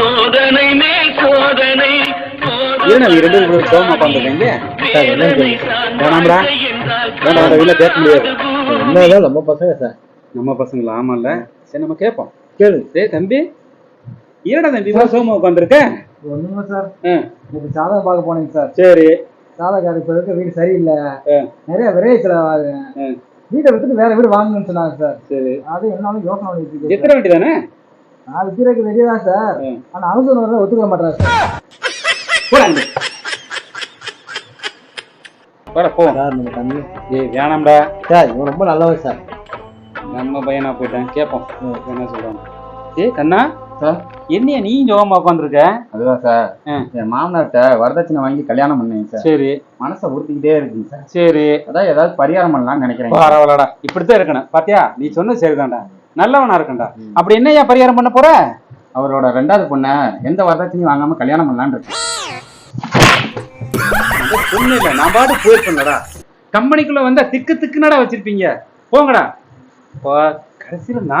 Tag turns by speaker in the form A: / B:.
A: சோதனை மேல் சோதனை
B: ஏன் அவங்க ரெண்டு பேரும் சோகமா உட்காந்துருக்கீங்க
C: சார், என்னன்னு சொல்லுங்க.
B: வேணாம்டா. வேண்டாம் வேண்டாம் வீட்டில் கேட்க முடியாது.
C: என்னதான் நம்ம பசங்க சார்.
B: நம்ம பசங்களா? ஆமால்ல. சரி நம்ம கேட்போம்.
C: கேளு.
B: டேய் தம்பி. ஏடா தம்பி இவ்வளோ சோகமா உட்காந்துருக்க
D: ஒண்ணுங்க சார். இன்னைக்கு சாதகம் பார்க்க போனீங்க சார்.
B: சரி.
D: சாதகம் இப்ப இருக்க வீடு சரியில்லை. நிறைய விரைய செலவாகுது
B: ஆ.
D: வீட்டை வித்துட்டு வேற வீடு வாங்கணும்னு சொன்னாங்க சார்.
B: சரி.
D: அது என்னாலும் யோசனை பண்ணிட்டு
B: எத்தனை வண்டி தானே?
D: நான் விற்கிறதுக்கு ரெடி தான் சார். ஆனா ஹவுஸ் ஓனர் ஒத்துக்க மாட்டாரு சார்.
B: வர போ.
C: சார் நம்ம தம்பி.
B: ஏய் வேணாம்டா.
C: சார் இவன் ரொம்ப நல்லவன் சார்.
B: நம்ம பையனா போயிட்டேன். கேட்போம். என்ன சொல்றாங்க ஏய் கண்ணா.
E: சார்.
B: என்னைய நீ ஜோகமா உட்காந்துருக்க
E: அதுதான் சார். என் மாமனார்கிட்ட வரதட்சணை வாங்கி கல்யாணம் பண்ணேங்க சார்.
B: சரி.
E: மனசை உறுத்திக்கிட்டே இருக்குங்க சார்.
B: சரி.
E: அதான் ஏதாவது பரிகாரம் பண்ணலாம்னு நினைக்கிறேன்
B: பரவாயில்லடா. இப்படித்தான் இருக்கணும். பாத்தியா? நீ சொன்னது சரிதான்டா. நல்லவனா இருக்கண்டா. அப்படி என்னய்யா பரிகாரம் பண்ண போற?
E: அவரோட ரெண்டாவது பொண்ணை எந்த வரதட்சணையும் வாங்காம கல்யாணம் பண்ணலான்னு
B: ஒண்ணு இல்ல நான் பாட்டு போயிருப்பேன்டா கம்பெனிக்குள்ள வந்தா திக்கு திக்குனடா வச்சிருப்பீங்க. போங்கடா. இப்போ கடைசியில நான்